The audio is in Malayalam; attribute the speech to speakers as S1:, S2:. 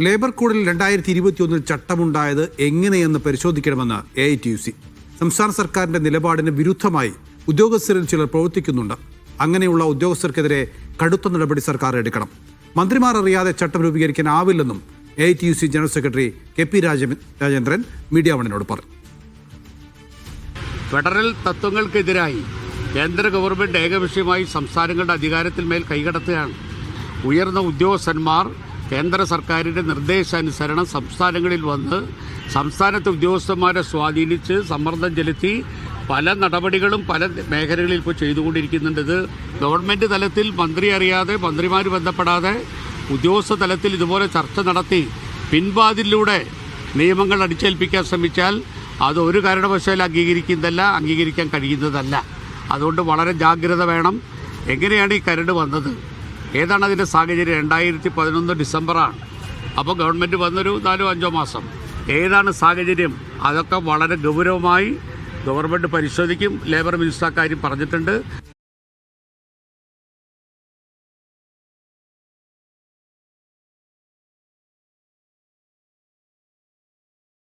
S1: ലേബർ കോഡിൽ രണ്ടായിരത്തി ഇരുപത്തിയൊന്നിൽ ചട്ടമുണ്ടായത് എങ്ങനെയെന്ന് പരിശോധിക്കണമെന്ന് A I T U C സംസ്ഥാന സർക്കാരിന്റെ നിലപാടിന് വിരുദ്ധമായി ഉദ്യോഗസ്ഥരിൽ ചിലർ പ്രവർത്തിക്കുന്നുണ്ട്. അങ്ങനെയുള്ള ഉദ്യോഗസ്ഥർക്കെതിരെ കടുത്ത നടപടി സർക്കാർ എടുക്കണം. മന്ത്രിമാർ അറിയാതെ ചട്ടം രൂപീകരിക്കാനാവില്ലെന്നും A I T U C general secretary K P Raja- Rajendran media വണിനോട് പറഞ്ഞു.
S2: ഫെഡറൽ തത്വങ്ങൾക്കെതിരായി കേന്ദ്ര ഗവൺമെന്റ് ഏകപക്ഷീയമായി സംസ്ഥാനങ്ങളുടെ അധികാരത്തിൽ മേൽ കൈകടത്തുകയാണ്. ഉയർന്ന ഉദ്യോഗസ്ഥന്മാർ കേന്ദ്ര സർക്കാരിന്റെ നിർദ്ദേശാനുസരണം സംസ്ഥാനങ്ങളിൽ വന്ന് സംസ്ഥാനത്തെ ഉദ്യോഗസ്ഥന്മാരെ സ്വാധീനിച്ച് സമ്മർദ്ദം ചെലുത്തി പല നടപടികളും പല മേഖലകളിൽ ഇപ്പോൾ ചെയ്തുകൊണ്ടിരിക്കുന്നുണ്ട്. ഇത് ഗവൺമെന്റ് തലത്തിൽ മന്ത്രി അറിയാതെ മന്ത്രിമാർ ബന്ധപ്പെടാതെ ഉദ്യോഗസ്ഥ തലത്തിൽ ഇതുപോലെ ചർച്ച നടത്തി പിൻവാതിലൂടെ നിയമങ്ങൾ അടിച്ചേൽപ്പിക്കാൻ ശ്രമിച്ചാൽ അത് ഒരു കാരണവശാലും അംഗീകരിക്കുന്നതല്ല അംഗീകരിക്കാൻ കഴിയുന്നതല്ല. അതുകൊണ്ട് വളരെ ജാഗ്രത വേണം. എങ്ങനെയാണ് ഈ കരട് വന്നത്? ഏതാണ് അതിന്റെ സാഹചര്യം? രണ്ടായിരത്തി പതിനൊന്ന് ഡിസംബറാണ്. അപ്പോൾ ഗവൺമെന്റ് വന്നൊരു നാലോ അഞ്ചോ മാസം. ഏതാണ് സാഹചര്യം? അതൊക്കെ വളരെ ഗൗരവമായി ഗവൺമെന്റ് പരിശോധിക്കും. ലേബർ മിനിസ്റ്റർ കാര്യം പറഞ്ഞിട്ടുണ്ട്.